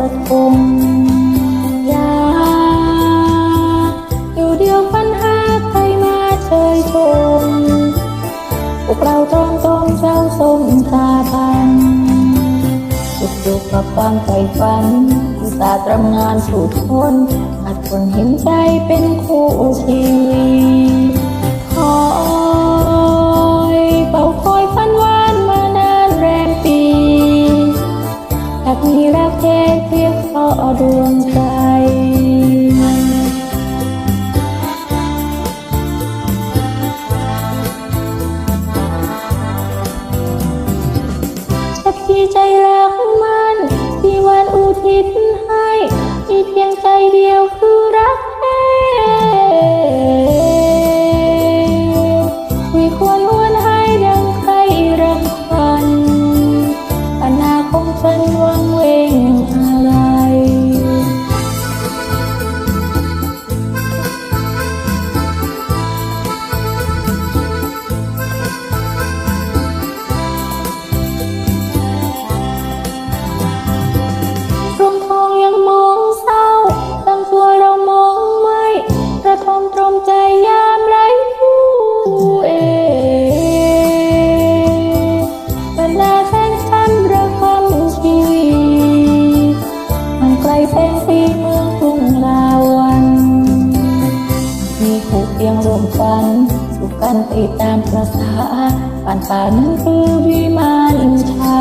ระทมอยากอยู่เดียวปัญหาใครมาเชยชมพวกเราตรอมตรอมเจ้าสมตาบันสุดอยู่กับความใฝ่ฝันอุตสาห์ตรำงานสู่ทนอาจคนเห็นใจเป็นคู่ชีากมีรักแท้เพียงเพราดวงใจสักทีใจรักมันที่วันอุทิศให้ มีเพียงใจเดียวคือรักแท้วิควรหวนให้ดังใครรำพันอนาคตฉัน ผูกเพียงรวมฝันสุขกันไปตามประสาป่านป่านั้นคือวิมานชา